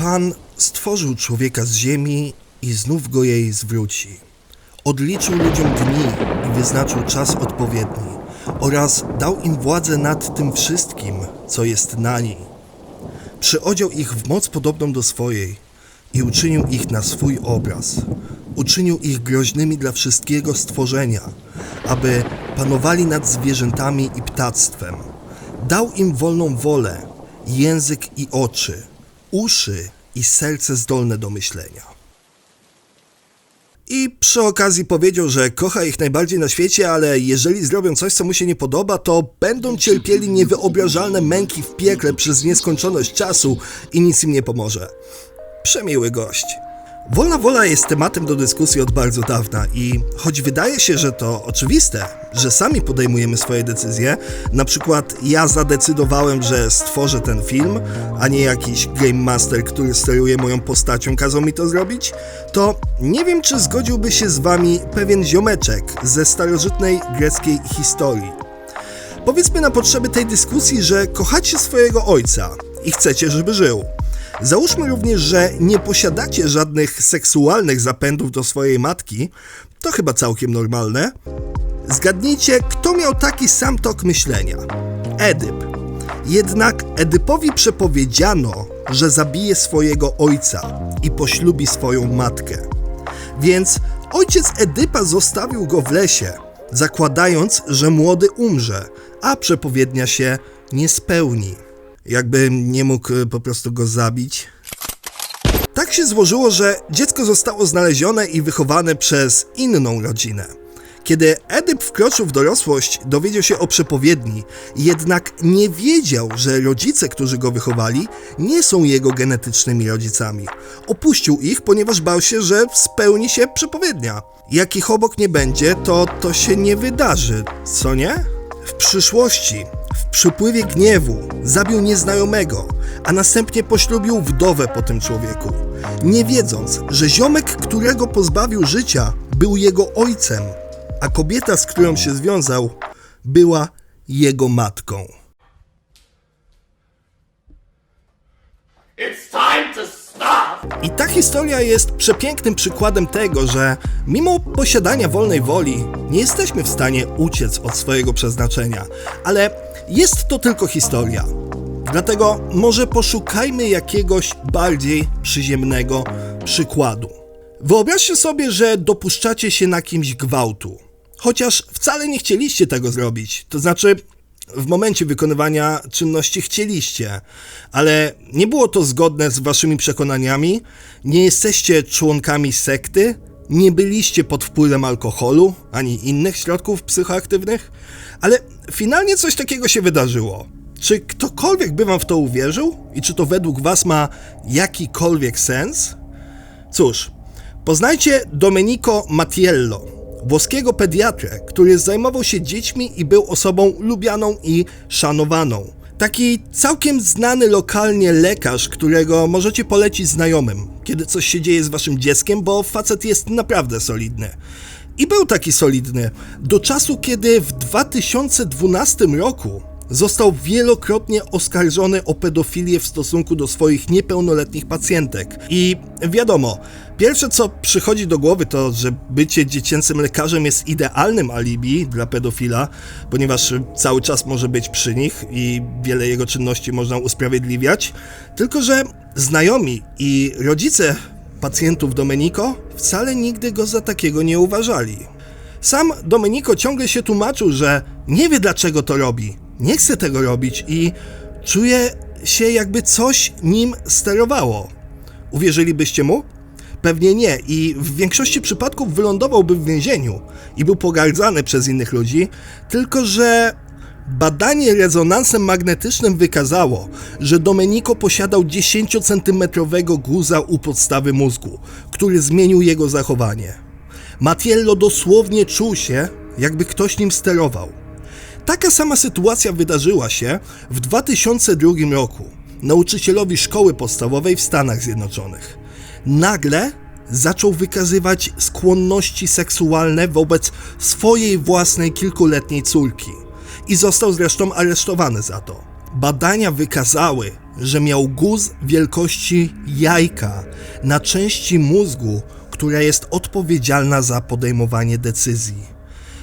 Pan stworzył człowieka z ziemi i znów go jej zwróci. Odliczył ludziom dni i wyznaczył czas odpowiedni oraz dał im władzę nad tym wszystkim, co jest na niej. Przyodział ich w moc podobną do swojej i uczynił ich na swój obraz. Uczynił ich groźnymi dla wszystkiego stworzenia, aby panowali nad zwierzętami i ptactwem. Dał im wolną wolę, język i oczy, uszy i serce zdolne do myślenia. I przy okazji powiedział, że kocha ich najbardziej na świecie, ale jeżeli zrobią coś, co mu się nie podoba, to będą cierpieli niewyobrażalne męki w piekle przez nieskończoność czasu i nic im nie pomoże. Przemiły gość. Wolna wola jest tematem do dyskusji od bardzo dawna i choć wydaje się, że to oczywiste, że sami podejmujemy swoje decyzje, na przykład ja zadecydowałem, że stworzę ten film, a nie jakiś game master, który steruje moją postacią kazał mi to zrobić, to nie wiem, czy zgodziłby się z wami pewien ziomeczek ze starożytnej greckiej historii. Powiedzmy na potrzeby tej dyskusji, że kochacie swojego ojca i chcecie, żeby żył. Załóżmy również, że nie posiadacie żadnych seksualnych zapędów do swojej matki, to chyba całkiem normalne. Zgadnijcie, kto miał taki sam tok myślenia? Edyp. Jednak Edypowi przepowiedziano, że zabije swojego ojca i poślubi swoją matkę. Więc ojciec Edypa zostawił go w lesie, zakładając, że młody umrze, a przepowiednia się nie spełni. Jakby nie mógł e, po prostu go zabić. Tak się złożyło, że dziecko zostało znalezione i wychowane przez inną rodzinę. Kiedy Edyp wkroczył w dorosłość, dowiedział się o przepowiedni, jednak nie wiedział, że rodzice, którzy go wychowali, nie są jego genetycznymi rodzicami. Opuścił ich, ponieważ bał się, że spełni się przepowiednia. Jak ich obok nie będzie, to to się nie wydarzy, co nie? W przyszłości, w przypływie gniewu, zabił nieznajomego, a następnie poślubił wdowę po tym człowieku, nie wiedząc, że ziomek, którego pozbawił życia, był jego ojcem, a kobieta, z którą się związał, była jego matką. It's time to! I ta historia jest przepięknym przykładem tego, że mimo posiadania wolnej woli, nie jesteśmy w stanie uciec od swojego przeznaczenia, ale jest to tylko historia. Dlatego może poszukajmy jakiegoś bardziej przyziemnego przykładu. Wyobraźcie sobie, że dopuszczacie się na kimś gwałtu, chociaż wcale nie chcieliście tego zrobić. To znaczy, w momencie wykonywania czynności chcieliście, ale nie było to zgodne z waszymi przekonaniami, nie jesteście członkami sekty, nie byliście pod wpływem alkoholu ani innych środków psychoaktywnych, ale finalnie coś takiego się wydarzyło. Czy ktokolwiek by wam w to uwierzył i czy to według was ma jakikolwiek sens? Cóż, poznajcie Domenico Mattiello, włoskiego pediatrę, który zajmował się dziećmi i był osobą lubianą i szanowaną. Taki całkiem znany lokalnie lekarz, którego możecie polecić znajomym, kiedy coś się dzieje z waszym dzieckiem, bo facet jest naprawdę solidny. I był taki solidny do czasu, kiedy w 2012 roku został wielokrotnie oskarżony o pedofilię w stosunku do swoich niepełnoletnich pacjentek. I wiadomo, pierwsze co przychodzi do głowy to, że bycie dziecięcym lekarzem jest idealnym alibi dla pedofila, ponieważ cały czas może być przy nich i wiele jego czynności można usprawiedliwiać. Tylko, że znajomi i rodzice pacjentów Domenico wcale nigdy go za takiego nie uważali. Sam Domenico ciągle się tłumaczył, że nie wie dlaczego to robi, nie chce tego robić i czuje się jakby coś nim sterowało. Uwierzylibyście mu? Pewnie nie i w większości przypadków wylądowałby w więzieniu i był pogardzany przez innych ludzi, tylko że badanie rezonansem magnetycznym wykazało, że Domenico posiadał 10-centymetrowego guza u podstawy mózgu, który zmienił jego zachowanie. Mattiello dosłownie czuł się, jakby ktoś nim sterował. Taka sama sytuacja wydarzyła się w 2002 roku nauczycielowi szkoły podstawowej w Stanach Zjednoczonych. Nagle zaczął wykazywać skłonności seksualne wobec swojej własnej kilkuletniej córki i został zresztą aresztowany za to. Badania wykazały, że miał guz wielkości jajka na części mózgu, która jest odpowiedzialna za podejmowanie decyzji.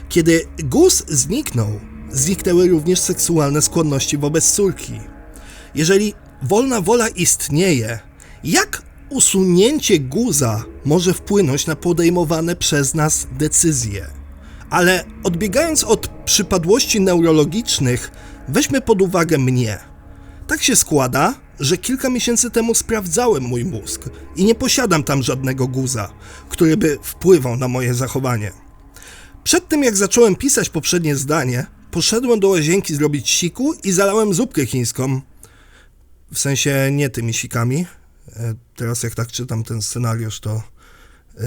Kiedy guz zniknął, zniknęły również seksualne skłonności wobec córki. Jeżeli wolna wola istnieje, jak usunięcie guza może wpłynąć na podejmowane przez nas decyzje? Ale odbiegając od przypadłości neurologicznych, weźmy pod uwagę mnie. Tak się składa, że kilka miesięcy temu sprawdzałem mój mózg i nie posiadam tam żadnego guza, który by wpływał na moje zachowanie. Przed tym jak zacząłem pisać poprzednie zdanie, poszedłem do łazienki zrobić siku i zalałem zupkę chińską. W sensie nie tymi sikami. E, Teraz jak tak czytam ten scenariusz, to e,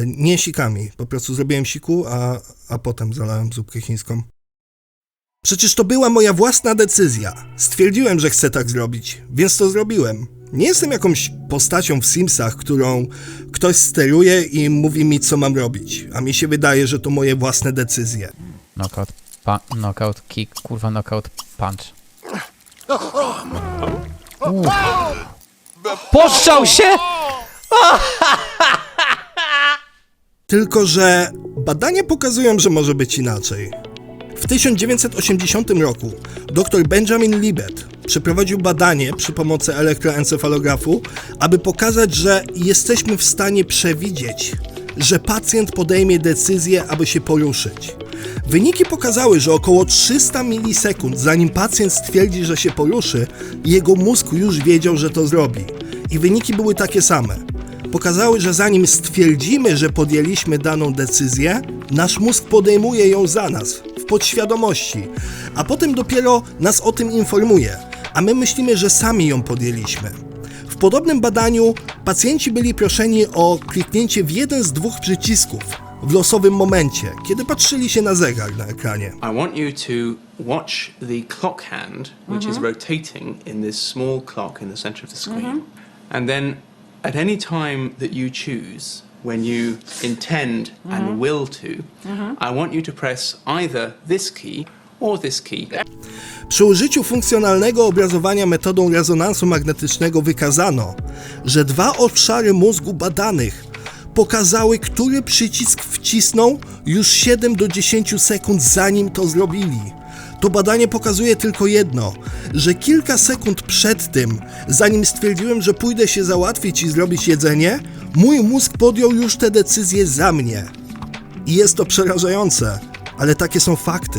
nie sikami. Po prostu zrobiłem siku, a, a potem zalałem zupkę chińską. Przecież to była moja własna decyzja. Stwierdziłem, że chcę tak zrobić, więc to zrobiłem. Nie jestem jakąś postacią w Simsach, którą ktoś steruje i mówi mi, co mam robić. A mi się wydaje, że to moje własne decyzje. Knockout, pa- knockout kick, kurwa, knockout punch. Uff. Postrzał się! Tylko, że badania pokazują, że może być inaczej. W 1980 roku dr Benjamin Libet przeprowadził badanie przy pomocy elektroencefalografu, aby pokazać, że jesteśmy w stanie przewidzieć, że pacjent podejmie decyzję, aby się poruszyć. Wyniki pokazały, że około 300 milisekund zanim pacjent stwierdzi, że się poruszy, jego mózg już wiedział, że to zrobi. I wyniki były takie same pokazały, że zanim stwierdzimy, że podjęliśmy daną decyzję, nasz mózg podejmuje ją za nas, podświadomości, a potem dopiero nas o tym informuje, a my myślimy, że sami ją podjęliśmy. W podobnym badaniu pacjenci byli proszeni o kliknięcie w jeden z dwóch przycisków w losowym momencie, kiedy patrzyli się na zegar na ekranie. I want you to watch the clock hand, which is rotating in this small clock in the center of the screen. And then at any time that you choose, when you intend and will to, I want you to press either this key or this key. Przy użyciu funkcjonalnego obrazowania metodą rezonansu magnetycznego wykazano, że dwa obszary mózgu badanych pokazały, który przycisk wcisną już 7 do 10 sekund zanim to zrobili. To badanie pokazuje tylko jedno, że kilka sekund przed tym, zanim stwierdziłem, że pójdę się załatwić i zrobić jedzenie, mój mózg podjął już te decyzje za mnie. I jest to przerażające, ale takie są fakty.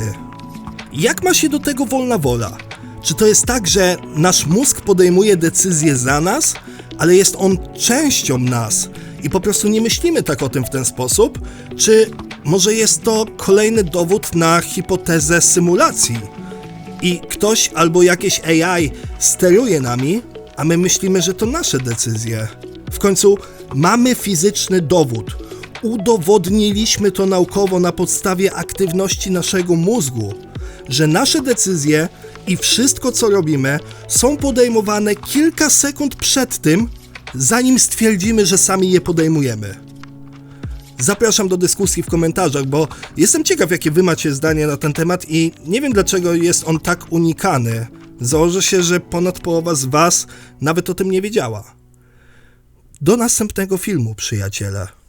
Jak ma się do tego wolna wola? Czy to jest tak, że nasz mózg podejmuje decyzje za nas, ale jest on częścią nas i po prostu nie myślimy tak o tym w ten sposób? Czy może jest to kolejny dowód na hipotezę symulacji? I ktoś albo jakieś AI steruje nami, a my myślimy, że to nasze decyzje. W końcu mamy fizyczny dowód. Udowodniliśmy to naukowo na podstawie aktywności naszego mózgu, że nasze decyzje i wszystko co robimy są podejmowane kilka sekund przed tym, zanim stwierdzimy, że sami je podejmujemy. Zapraszam do dyskusji w komentarzach, bo jestem ciekaw, jakie wy macie zdanie na ten temat i nie wiem dlaczego jest on tak unikany. Założę się, że ponad połowa z was nawet o tym nie wiedziała. Do następnego filmu, przyjaciele.